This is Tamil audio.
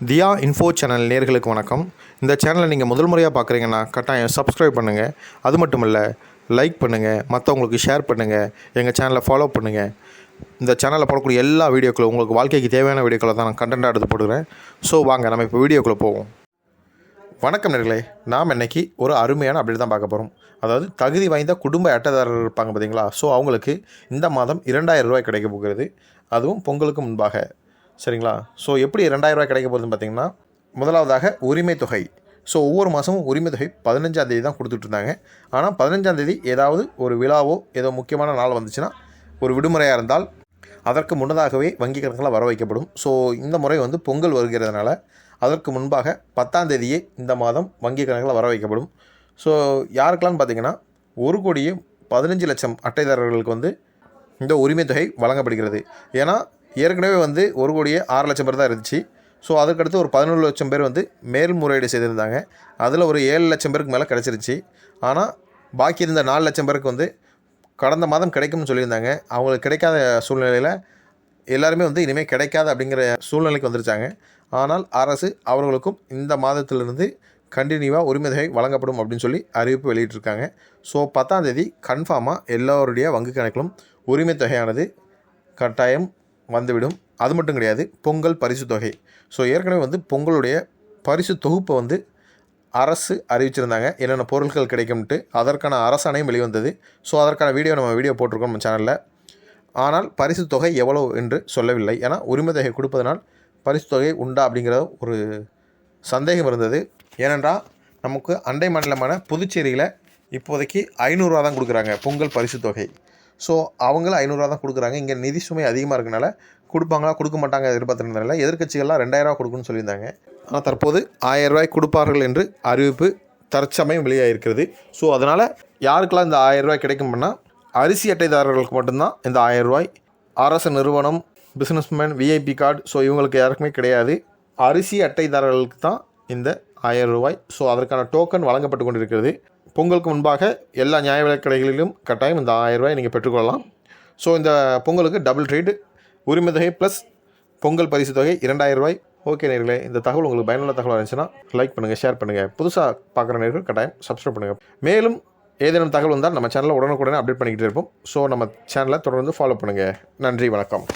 தியா இன்ஃபோ சேனல் நேர்களுக்கு வணக்கம். இந்த சேனலை நீங்கள் முதல் முறையாக பார்க்குறீங்கன்னா கட்டாயம் சப்ஸ்கிரைப் பண்ணுங்கள் அது மட்டும் இல்லை லைக் பண்ணுங்கள் மற்றவங்களுக்கு ஷேர் பண்ணுங்கள் எங்கள் சேனலை ஃபாலோ பண்ணுங்கள் இந்த சேனலில் போடக்கூடிய எல்லா வீடியோக்களும் உங்களுக்கு வாழ்க்கைக்கு தேவையான வீடியோக்களை தான் நான் கண்டென்ட்டாக எடுத்து போடுறேன் ஸோ வாங்க நம்ம இப்போ வீடியோக்குள்ளே போவோம். வணக்கம் நேர்களே நாம் இன்னைக்கு ஒரு அருமையான அப்டேட் தான் பார்க்க போகிறோம் அதாவது தகுதி வாய்ந்த குடும்ப அட்டைதாரர் இருப்பாங்க பார்த்தீங்களா ஸோ அவங்களுக்கு இந்த மாதம் இரண்டாயிரம் ரூபாய் கிடைக்க போகிறது. அதுவும் பொங்கலுக்கு முன்பாக. சரிங்களா? ஸோ எப்படி ரெண்டாயிரம் ரூபாய் கிடைக்க போகுதுன்னு பார்த்தீங்கன்னா முதலாவதாக உரிமை தொகை. ஸோ ஒவ்வொரு மாதமும் உரிமை தொகை பதினஞ்சாம் தேதி தான் கொடுத்துட்டு இருந்தாங்க. ஆனால் பதினஞ்சாம் தேதி ஏதாவது ஒரு விழாவோ ஏதோ முக்கியமான நாள் வந்துச்சுன்னா ஒரு விடுமுறையாக இருந்தால் அதற்கு முன்னதாகவே வங்கி கணக்கில் வர வைக்கப்படும். ஸோ இந்த முறை வந்து பொங்கல் வருகிறதுனால அதற்கு முன்பாக பத்தாம் தேதியே இந்த மாதம் வங்கி கணக்கில் வர வைக்கப்படும். ஸோ யாருக்கெல்லாம் பார்த்தீங்கன்னா ஒரு கோடியே பதினஞ்சு லட்சம் அட்டைதாரர்களுக்கு வந்து இந்த உரிமை தொகை வழங்கப்படுகிறது. ஏன்னா ஏற்கனவே வந்து ஒரு கோடியே ஆறு லட்சம் பேர் தான் இருந்துச்சு. ஸோ அதுக்கடுத்து ஒரு பதினொரு லட்சம் பேர் வந்து மேல்முறையீடு செய்திருந்தாங்க. அதில் ஒரு ஏழு லட்சம் பேருக்கு மேலே கிடச்சிருச்சு ஆனால் பாக்கி இருந்த நாலு லட்சம் பேருக்கு வந்து கடந்த மாதம் கிடைக்கும்னு சொல்லியிருந்தாங்க. அவங்களுக்கு கிடைக்காத சூழ்நிலையில் எல்லாருமே வந்து இனிமேல் கிடைக்காது அப்படிங்கிற சூழ்நிலைக்கு வந்துருச்சாங்க ஆனால் அரசு அவர்களுக்கும் இந்த மாதத்திலிருந்து கண்டினியூவாக உரிமை தொகை வழங்கப்படும் அப்படின்னு சொல்லி அறிவிப்பு வெளியிட்டிருக்காங்க. ஸோ பத்தாம் தேதி கன்ஃபார்மாக எல்லோருடைய வங்கி கணக்கிலும் உரிமை தொகையானது கட்டாயம் வந்துவிடும். அது மட்டும் கிடையாது பொங்கல் பரிசு தொகை. ஸோ ஏற்கனவே வந்து பொங்கலுடைய பரிசு தொகுப்பை வந்து அரசு அறிவிச்சிருந்தாங்க. என்னென்ன பொருட்கள் கிடைக்கும்ட்டு அதற்கான அரசாணையும் வெளிவந்தது. ஸோ அதற்கான வீடியோ நம்ம வீடியோ போட்டிருக்கோம் நம்ம சேனலில் ஆனால் பரிசு தொகை எவ்வளோ என்று சொல்லவில்லை. ஏன்னா உரிமை தொகை கொடுப்பதனால் பரிசு தொகை உண்டா அப்படிங்கிற ஒரு சந்தேகம் இருந்தது. ஏனென்றால் நமக்கு அண்டை மாநிலமான புதுச்சேரியில் இப்போதைக்கு ஐநூறுரூவா தான் கொடுக்குறாங்க பொங்கல் பரிசு தொகை. ஸோ அவங்களும் ஐநூறுரூவா தான் கொடுக்குறாங்க. இங்கே நிதி சுமை அதிகமாக இருக்கனால கொடுப்பாங்களா கொடுக்க மாட்டாங்க எதிர்பார்த்துருந்தனால எதிர்கட்சிகள்லாம் ரெண்டாயிரரூவா கொடுக்குன்னு சொல்லியிருந்தாங்க. ஆனால் தற்போது ஆயிரம் ரூபாய் கொடுப்பார்கள் என்று அறிவிப்பு தற்சமயம் வெளியாகிருக்கிறது ஸோ அதனால் யாருக்கெல்லாம் இந்த ஆயிரம் ரூபாய் கிடைக்கும்னா அரிசி அட்டைதாரர்களுக்கு மட்டும்தான் இந்த ஆயிரம் ரூபாய். அரசு நிறுவனம் பிஸ்னஸ்மேன் விஐபி கார்டு ஸோ இவங்களுக்கு யாருக்குமே கிடையாது. அரிசி அட்டைதாரர்களுக்கு தான் இந்த ஆயிரம் ரூபாய். ஸோ அதற்கான டோக்கன் வழங்கப்பட்டு கொண்டிருக்கிறது. பொங்கலுக்கு முன்பாக எல்லா நியாய விலை கடைகளிலும் கட்டாயம் இந்த ஆயிரம் ரூபாய் நீங்கள் பெற்றுக்கொள்ளலாம். ஸோ இந்த பொங்கலுக்கு டபுள் ட்ரீட் உரிமை தொகை ப்ளஸ் பொங்கல் பரிசு தொகை இரண்டாயிரம் ரூபாய். ஓகே நேர்களே இந்த தகவல் உங்களுக்கு பயனுள்ள தகவலாக இருந்துச்சுன்னா லைக் பண்ணுங்கள் ஷேர் பண்ணுங்கள் புதுசாக பார்க்குற நேர்கள் கட்டாயம் சப்ஸ்கிரைப் பண்ணுங்கள் மேலும் ஏதேனும் தகவல் வந்தால் நம்ம சேனலில் உடனுக்குடனே அப்டேட் பண்ணிக்கிட்டு இருப்போம். ஸோ நம்ம சேனலை தொடர்ந்து ஃபாலோ பண்ணுங்கள் நன்றி வணக்கம்.